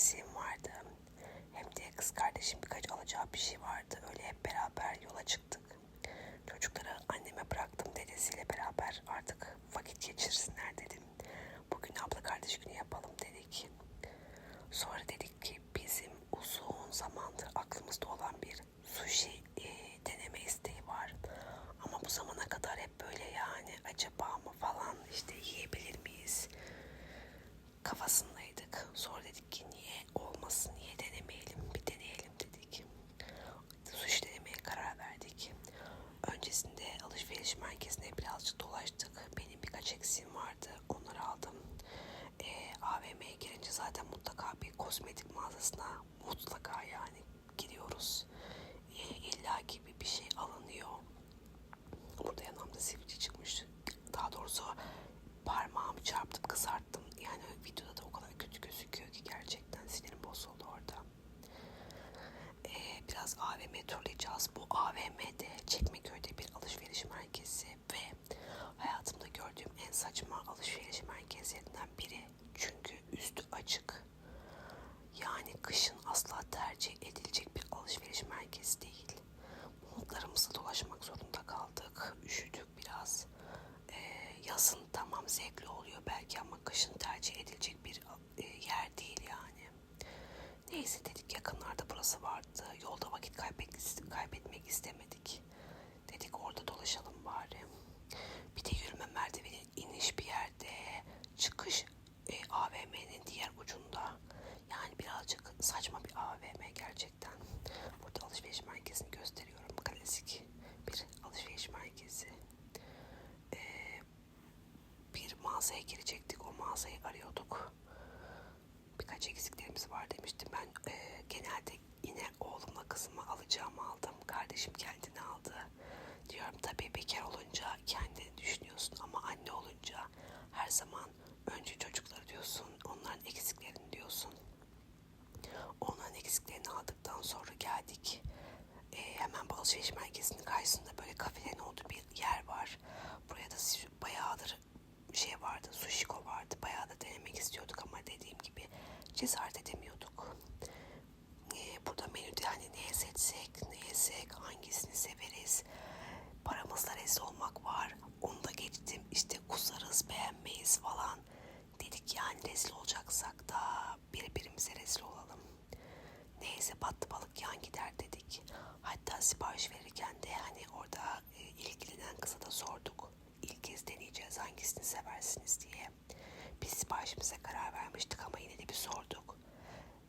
eksiğim vardı. Hem de kız kardeşim birkaç alacağı bir şey vardı. Öyle hep beraber yola çıktık. Çocukları anneme bıraktım dedesiyle beraber artık vakit geçirsinler dedim. Bugün abla kardeş günü yapalım dedik. Sonra dedik ki bizim uzun zamandır aklımızda olan bir sushi e, deneme isteği var. Ama bu zamana kadar hep böyle yani acaba mı falan işte yiyebilir miyiz kafasındaydık. Sonra dedik ki niye olmasın niye denemeyelim bir deneyelim dedik. Sushi denemeye karar verdik. Öncesinde alışveriş merkezine birazcık dolaştık. Benim birkaç eksiğim vardı. Onları aldım. E, AVM'ye girince zaten mutlaka bir kozmetik mağazasına mutlaka yani giriyoruz. E, illa gibi bir şey alınıyor. Burada yanımda sivilce çıkmış. Daha doğrusu parmağımı çarptım kızarttım. Yani videoda da o kadar kötü gözüküyor ki gerçekten sinirim bozuldu orada. Ee, biraz AVM turlayacağız. Bu AVM'de Çekmeköy'de bir alışveriş merkezi ve hayatımda gördüğüm en saçma alışveriş merkezlerinden biri. Çünkü üstü açık. Yani kışın asla tercih edilecek bir alışveriş merkezi değil. Montlarımızla dolaşmak zorunda kaldık. Üşüdük biraz. Ee, yazın tamam zevkli oluyor belki ama kışın tercih edilecek bir e, yer değil yani. Neyse dedik yakınlarda burası vardı. Yolda vakit kaybetmek, kaybetmek istemedik. Dedik orada dolaşalım bari. Bir de yürüme merdivenin iniş bir yerde. Çıkış e, AVM'nin diğer ucunda. Yani birazcık saçma bir AVM gerçekten. Burada alışveriş merkezini gösteriyorum. Klasik bir alışveriş merkezi. Ee, bir mağazaya girecektik. O mağazayı arıyorduk. Birkaç eksiklerimiz var demiştim. Ben e, genelde yine oğlumla kızımı alacağımı aldım. Kardeşim kendini aldı. Diyorum tabii bekar olunca kendini düşünüyorsun ama anne olunca her zaman önce çocukları diyorsun, onların eksiklerini diyorsun. Onların eksiklerini aldıktan sonra geldik. Ee, hemen bu alışveriş merkezinin karşısında böyle kafelerin olduğu bir yer var. Buraya da bayağıdır şey vardı, sushiko vardı. Bayağı da denemek istiyorduk ama dediğim gibi cesaret edemiyorduk. Ee, burada menüde hani ne seçsek, ne yesek, hangisini severiz. Paramızla rezil olmak var. Onu da geçtim. İşte kusarız, beğenmeyiz falan. Dedik yani rezil olacaksak da birbirimize rezil olalım. Neyse battı balık yan gider dedik. Hatta sipariş verirken de hani orada e, ilgilenen kıza da sorduk. İlk kez deneyeceğiz hangisini seversiniz diye. Biz siparişimize karar vermiştik ama yine de bir sorduk.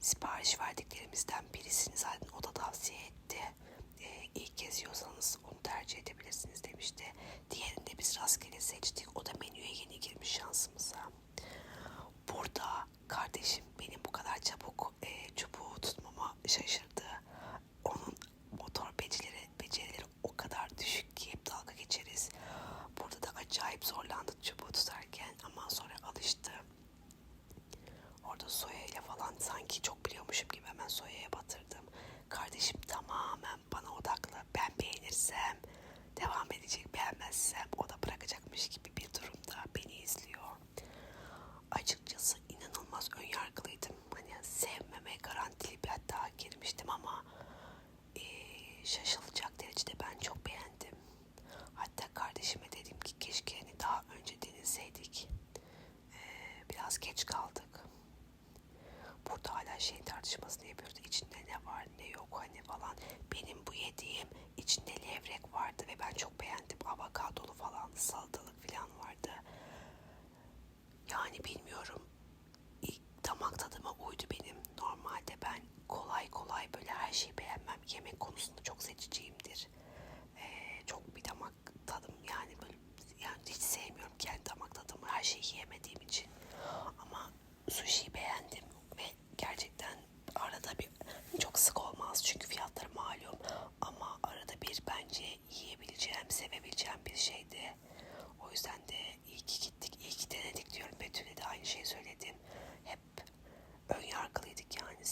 Sipariş verdiklerimizden birisini zaten o da tavsiye etti. E, ilk kez yiyorsanız onu tercih edebilirsiniz demişti. Diğerini de biz rastgele seçtik. O da menüye yeni girmiş şansımıza. Burada kardeşim benim bu kadar çabuk e, çubuğu tutmama şaşırdı. Onun motor becerileri, becerileri o kadar düşük ki hep dalga geçeriz. Burada da acayip zorlandı çubuğu tutarken ama sonra alıştı. Orada soya ile falan sanki çok biliyormuşum gibi hemen soyaya batırdım. Kardeşim tamamen bana odaklı. Ben beğenirsem devam edecek, beğenmezsem o da bırakacakmış gibi bir durumda beni izliyor. Açıkçası inanılmaz önyargılıydım. Hani sevmeme garantili bir hatta girmiştim ama ee, şaşılacak derecede ben çok beğendim. Hatta kardeşime dedim ki keşke hani daha önce deneseydik. Ee, biraz geç kaldık. Burada hala şeyin tartışmasını yapıyoruz.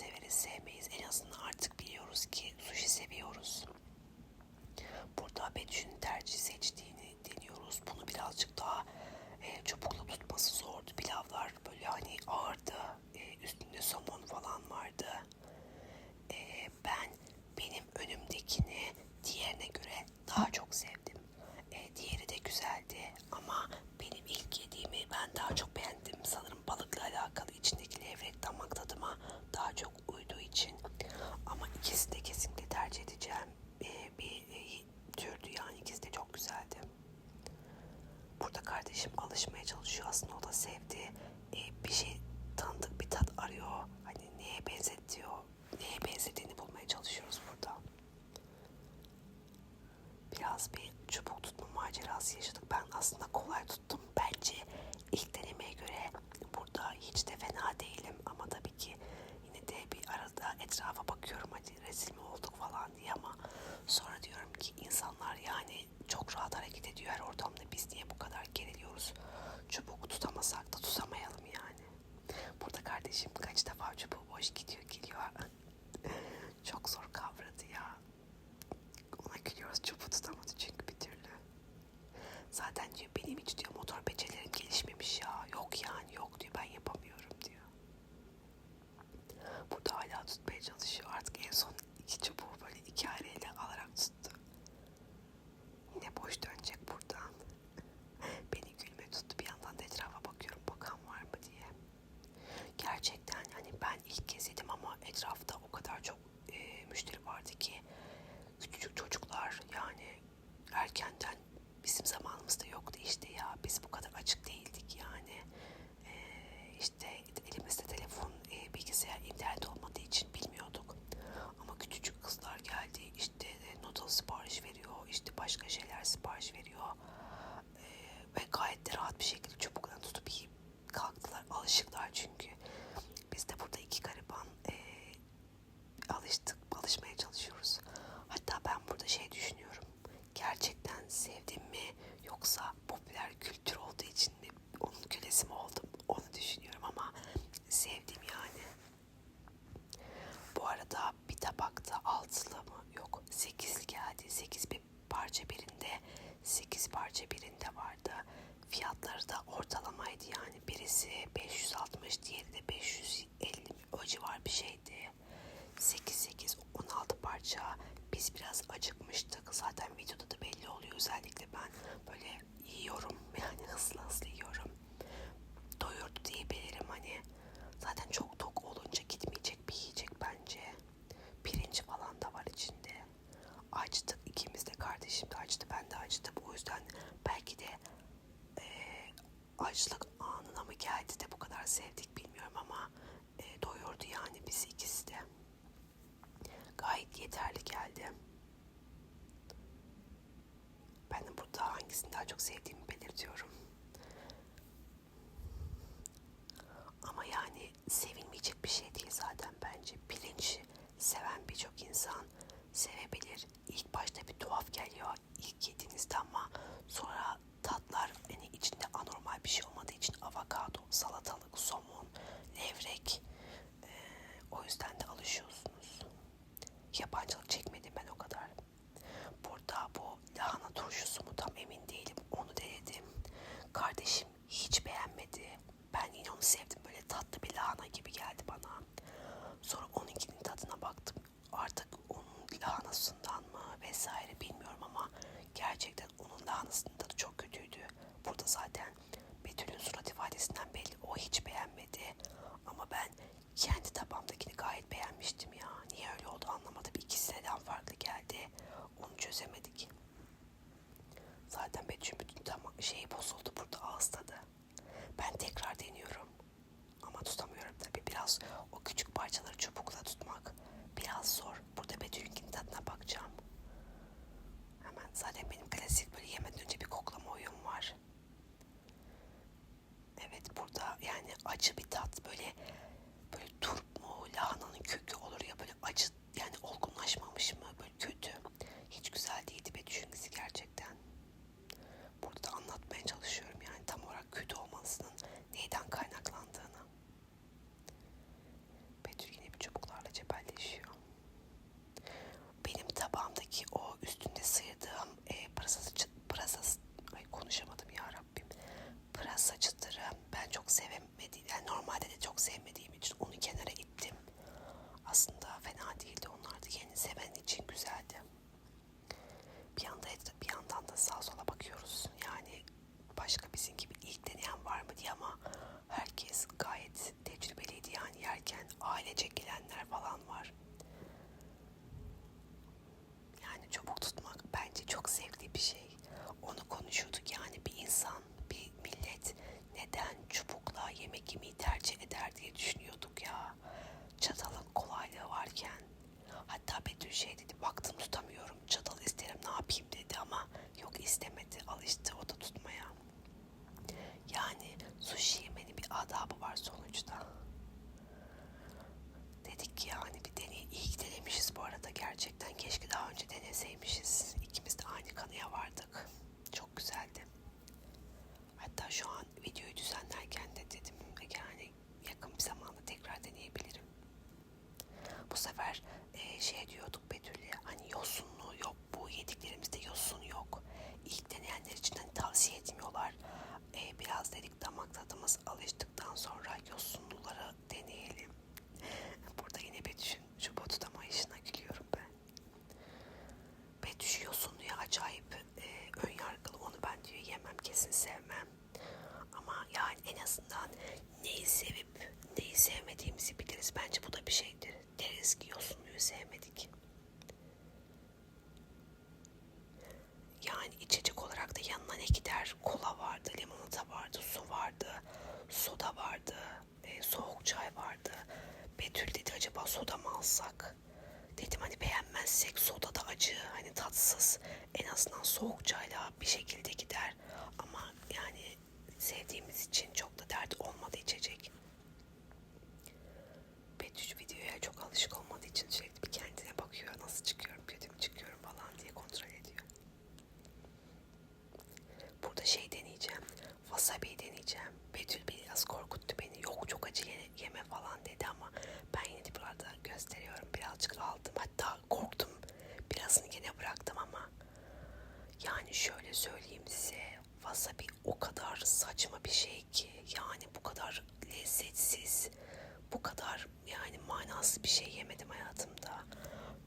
severiz sevmeyiz. En azından artık biliyoruz ki sushi seviyoruz. Burada Betüş'ün tercih seçtiğini deniyoruz. Bunu birazcık daha e, çubukla tutması zordu. Pilavlar böyle hani parça birinde 8 parça birinde vardı. Fiyatları da ortalamaydı yani birisi 560 diğeri de 550 o civar bir şeydi. 8 8 16 parça biz biraz acıkmıştık zaten videoda da belli oluyor özellikle ben böyle yiyorum yani hızlı hızlı yiyorum. Doyurdu diyebilirim hani çok sevdiğimi belirtiyorum. Ama yani sevilmeyecek bir şey değil zaten bence. Pirinç seven birçok insan sevebilir. İlk başta bir tuhaf geliyor ilk yediğinizde ama sonra tatlar hani içinde anormal bir şey olmadığı için avokado, salatalık, somon, levrek. Ee, o yüzden de alışıyorsunuz. Yabancılık çekmiyorsunuz biraz o küçük parçaları çubukla tutmak biraz zor. Burada Betül'ünkinin tadına bakacağım. Hemen zaten benim klasik böyle yemeden önce bir koklama oyum var. Evet burada yani acı bir tat bir şey dedi. Baktım tutamıyorum. Çatal isterim ne yapayım dedi ama yok istemedi. Alıştı o da tutmaya. Yani sushi yemenin bir adabı var sonuçta. Dedik ki yani bir deney iyi ki denemişiz bu arada gerçekten. Keşke daha önce deneseymişiz. İkimiz de aynı kanıya vardık. severiz. Bence bu da bir şeydir. Deriz ki yosunluyu sevmedik. Yani içecek olarak da yanına ne gider? Kola vardı, limonata vardı, su vardı, soda vardı, e, soğuk çay vardı. Betül dedi acaba soda mı alsak? Dedim hani beğenmezsek soda da acı, hani tatsız. En azından soğuk çayla bir şekilde şöyle söyleyeyim size. Wasabi o kadar saçma bir şey ki. Yani bu kadar lezzetsiz. Bu kadar yani manasız bir şey yemedim hayatımda.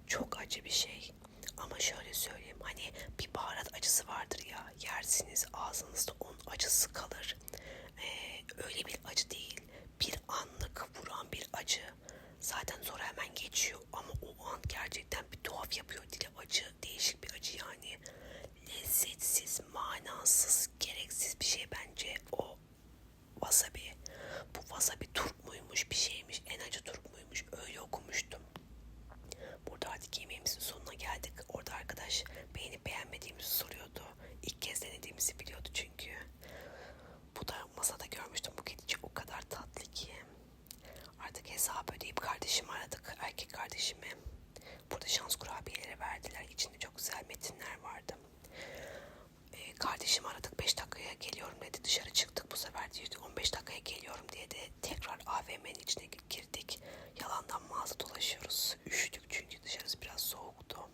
Çok acı bir şey. Ama şöyle söyleyeyim hani bir baharat acısı vardır ya yersiniz ağzınızda onun acısı kalır. Ee, öyle bir acı değil. Bir anlık vuran bir acı. Zaten sonra hemen geçiyor ama o an gerçekten bir tuhaf yapıyor dile acı. Değişik bir acı yani. Lezzetsiz, manasız, gereksiz bir şey bence o wasabi. Bu wasabi turp muymuş bir şeymiş. En acı turp muymuş öyle okumuştum. Burada artık yemeğimizin sonuna geldik. Orada arkadaş beğenip beğenmediğimizi soruyordu. İlk kez denediğimizi biliyordu çünkü. Bu da masada görmüştüm bu kedici o kadar tatlı ki. Artık hesabı ödeyip kardeşimi aradık. Erkek kardeşimi. Burada şans verdiler. İçinde çok güzel metinler vardı. Ee, kardeşimi aradık 5 dakikaya geliyorum dedi. Dışarı çıktık bu sefer diyordu 15 dakikaya geliyorum diye de tekrar AVM'nin içine girdik. Yalandan mağaza dolaşıyoruz. Üşüdük çünkü dışarısı biraz soğuktu.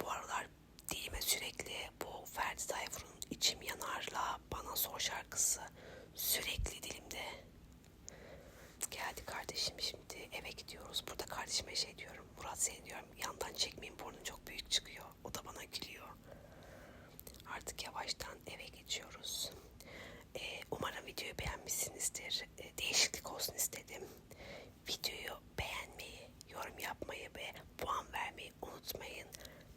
Bu aralar dilime sürekli bu Ferdi Tayfur'un İçim Yanar'la Bana Sor şarkısı sürekli dilimde. Geldi kardeşim şimdi eve gidiyoruz. Burada kardeşime şey diyorum. Murat seni diyorum yandan çekmeyin burnun çok büyük çıkıyor. O da bana gülüyor. Artık yavaştan eve geçiyoruz. Ee, umarım videoyu beğenmişsinizdir. Ee, değişiklik olsun istedim. Videoyu beğenmeyi, yorum yapmayı ve puan vermeyi unutmayın.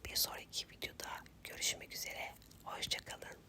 Bir sonraki videoda görüşmek üzere. Hoşçakalın.